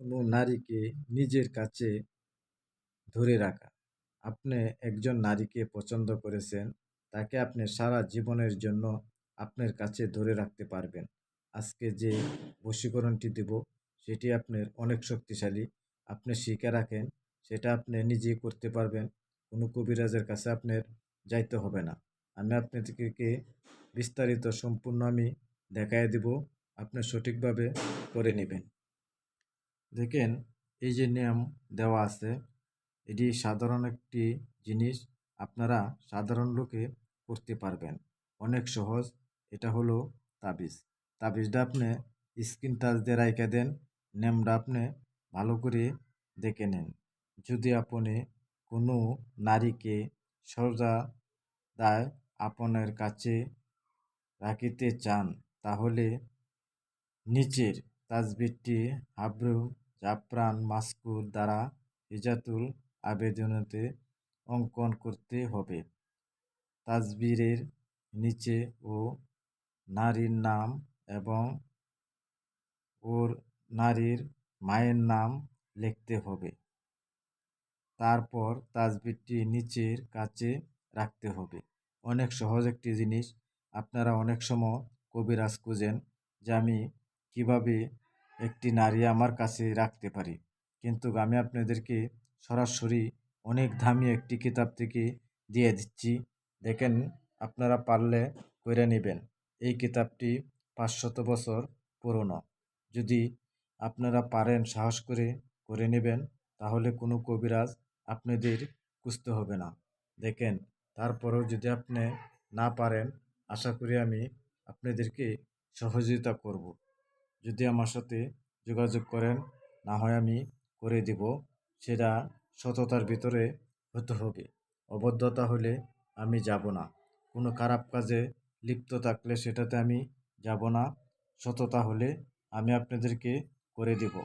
কোনো নারীকে নিজের কাছে ধরে রাখা। আপনি একজন নারীকে পছন্দ করেছেন, তাকে আপনি সারা জীবনের জন্য আপনার কাছে ধরে রাখতে পারবেন। আজকে যে বশীকরণটি দেব, সেটি আপনার অনেক শক্তিশালী। আপনি শিখে রাখেন, সেটা আপনি নিজেই করতে পারবেন। কোনো কবিরাজের কাছে আপনার যাইতে হবে না। আমি আপনাদেরকে বিস্তারিত সম্পূর্ণ আমি দেখায় দিব। আপনি সঠিকভাবে করে নেবেন। দেখেন, এই যে নিয়ম দেওয়া আছে, এটি সাধারণ একটি জিনিস, আপনারা সাধারণ লোকে করতে পারবেন। অনেক সহজ, এটা হলো তাবিজ। তাবিজটা আপনি স্ক্রিন টাচ দিয়ে রাইখা দেন নেমটা আপনি ভালো করে দেখে নেন। যদি আপনি কোনো নারীকে সজা দায় আপনার কাছে রাখিতে চান, তাহলে নিচের তাজবিরটি হাব্রু জাফরান মাস্কুর দ্বারা হিজাতুল আবেদনতে অঙ্কন করতে হবে। তাজবিরের নিচে ও নারীর নাম এবং ওর নারীর মায়ের নাম লিখতে হবে। তারপর তাজবিরটি নিচের কাছে রাখতে হবে। অনেক সহজ একটি জিনিস। আপনারা অনেক সময় কবিরাজ খুঁজেন যে আমি কীভাবে একটি নারী আমার কাছে রাখতে পারি। কিন্তু আমি আপনাদেরকে সরাসরি অনেক দামি একটি কিতাব থেকে দিয়ে দিচ্ছি। দেখেন, আপনারা পারলে করে নেবেন। এই কিতাবটি পাঁচশত বছর পুরনো। যদি আপনারা পারেন সাহস করে করে নেবেন, তাহলে কোনো কবিরাজ আপনাদের খুঁজতে হবে না। দেখেন, তারপরেও যদি আপনি না পারেন, আশা করি আমি আপনাদেরকে সহযোগিতা করব। যদি আমার সাথে যোগাযোগ করেন, না হয় আমি করে দিব, সেটা সততার ভিতরে হতে হবে অবদ্ধতা হলে আমি যাব না। কোনো খারাপ কাজে লিপ্ত থাকলে সেটাতে আমি যাব না। সততা হলে আমি আপনাদেরকে করে দেব।